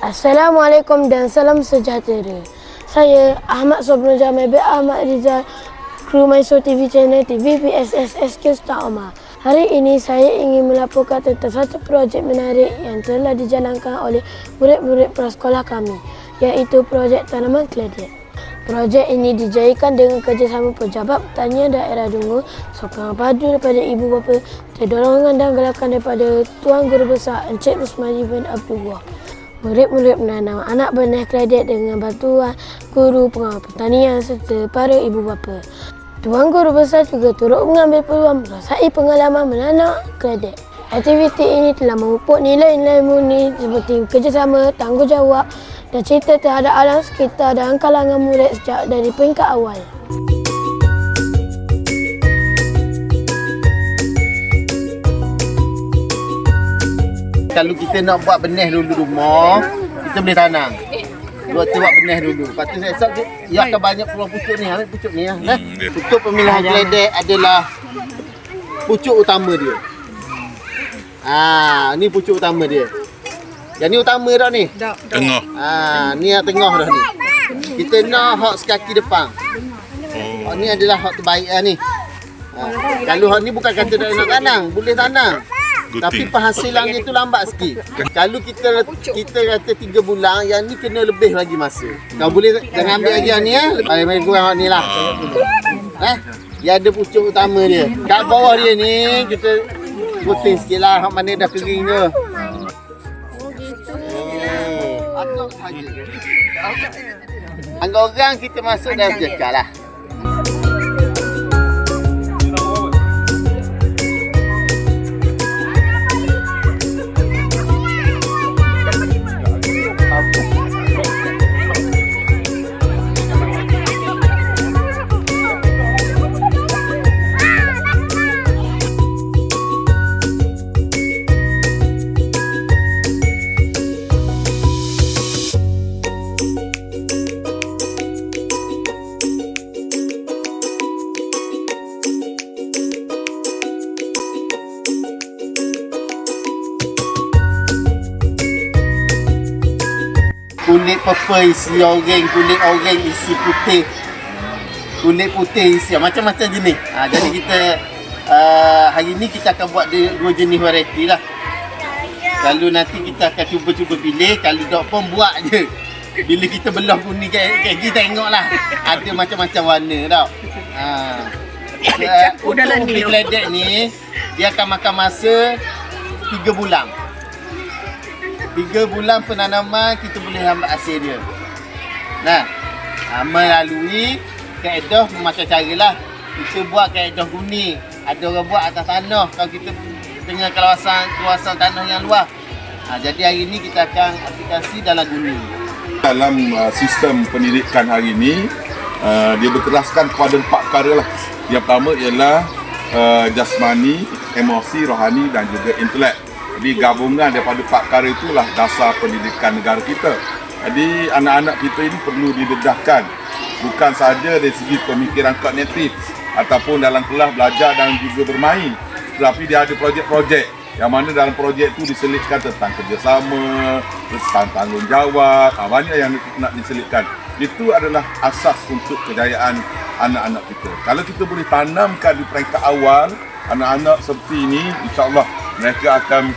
Assalamualaikum dan salam sejahtera. Saya Ahmad Sobno Jamil bin Ahmad Rizal, kru Maiso TV Channel TV PSS SQ Star Omar. Hari ini saya ingin melaporkan tentang satu projek menarik yang telah dijalankan oleh murid-murid prasekolah kami, iaitu projek tanaman keledek. Projek ini dijadikan dengan kerjasama Pejabat Pertanian Daerah Dungu, sokongan padu daripada ibu bapa, dorongan dan galakan daripada Tuan Guru Besar Encik Rusmadi bin Abdullah. Murid-murid menanam anak benih keledek dengan bantuan guru pengawal pertanian serta para ibu bapa. Tuan Guru Besar juga turut mengambil peluang merasai pengalaman menanam keledek. Aktiviti ini telah memupuk nilai-nilai murni seperti kerjasama, tanggungjawab dan cinta terhadap alam sekitar dan kalangan murid sejak dari peringkat awal. Kalau kita nak buat benih dulu rumah, kita boleh tanam. Buat tu buat benih dulu. Lepas tu saya esok ia akan banyak peluang pucuk ni. Ambil pucuk ni ya. Eh? Untuk pemilihan keledek adalah pucuk utama dia. Ah, ni pucuk utama dia. Yang ni utama dah ni. Tengah. Ah, ni yang tengah dah ni. Kita nak hak sekaki depan. Oh. Hak ni adalah hak terbaik lah ni. Ha. Kalau hak ni bukan kata nak tanam, boleh tanam. Good Tapi thing. penghasilan dia tu lambat sikit. Kalau kita kita kata 3 bulan, yang ni kena lebih lagi masa. Kau boleh jangan ambil lagi yang ni. Lebih baik kurang hak ni lah. Eh? Dia ada pucuk utama dia. Kat bawah dia ni kita puting sikit lah hak mana dah kering tu. Oh. Saja. Angkat orang kita masuk dalam jekal lah. Kulit purple isi oranye, kulit oranye isi putih. Kulit putih isi macam-macam jenis. Ha, jadi kita uh, hari ni kita akan buat dia, dua jenis variety lah. Kalau nanti kita akan cuba-cuba pilih, kalau dok pun buat je. Bila kita belah kuning kayak kayak kita tengoklah. Ada macam-macam warna tau. Ha. Uh, untuk ubi keledek ni dia akan makan masa 3 bulan. Tiga bulan penanaman kita boleh ambil hasil dia. Nah, melalui kaedah macam cara lah. Kita buat kaedah guni. Ada orang buat atas tanah kalau kita dengan kawasan kawasan tanah yang luas. Ha, jadi hari ni kita akan aplikasi dalam guni. Dalam uh, sistem pendidikan hari ini, uh, dia berteraskan kepada empat perkara lah. Yang pertama ialah uh, jasmani, emosi, rohani dan juga intelek. Jadi gabungan daripada empat perkara itulah dasar pendidikan negara kita. Jadi anak-anak kita ini perlu didedahkan bukan sahaja dari segi pemikiran kognitif ataupun dalam kelas belajar dan juga bermain tetapi dia ada projek-projek yang mana dalam projek itu diselitkan tentang kerjasama, tentang tanggungjawab, ah, banyak yang nak diselitkan. Itu adalah asas untuk kejayaan anak-anak kita. Kalau kita boleh tanamkan di peringkat awal, anak-anak seperti ini, insyaAllah mereka akan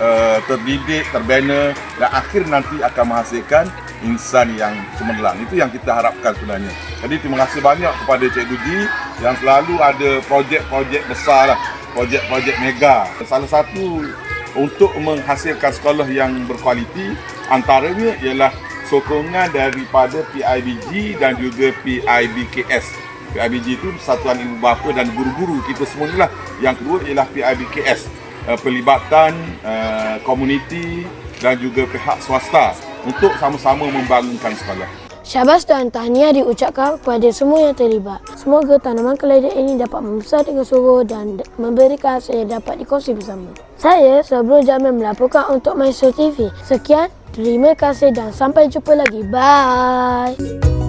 uh, terdidik, terbina dan akhir nanti akan menghasilkan insan yang cemerlang. Itu yang kita harapkan sebenarnya. Jadi terima kasih banyak kepada Cikgu Ji yang selalu ada projek-projek besar lah, projek-projek mega. Salah satu untuk menghasilkan sekolah yang berkualiti antaranya ialah sokongan daripada PIBG dan juga PIBKS. PIBG itu Persatuan Ibu Bapa dan Guru-Guru kita semua ni lah. Yang kedua ialah PIBKS. Uh, pelibatan uh, komuniti dan juga pihak swasta untuk sama-sama membangunkan sekolah. Syabas dan tahniah diucapkan kepada semua yang terlibat. Semoga tanaman keledek ini dapat membesar dengan subur dan memberikan hasil yang dapat dikongsi bersama. Saya Sobro Jamil melaporkan untuk Maestro TV. Sekian, terima kasih dan sampai jumpa lagi. Bye.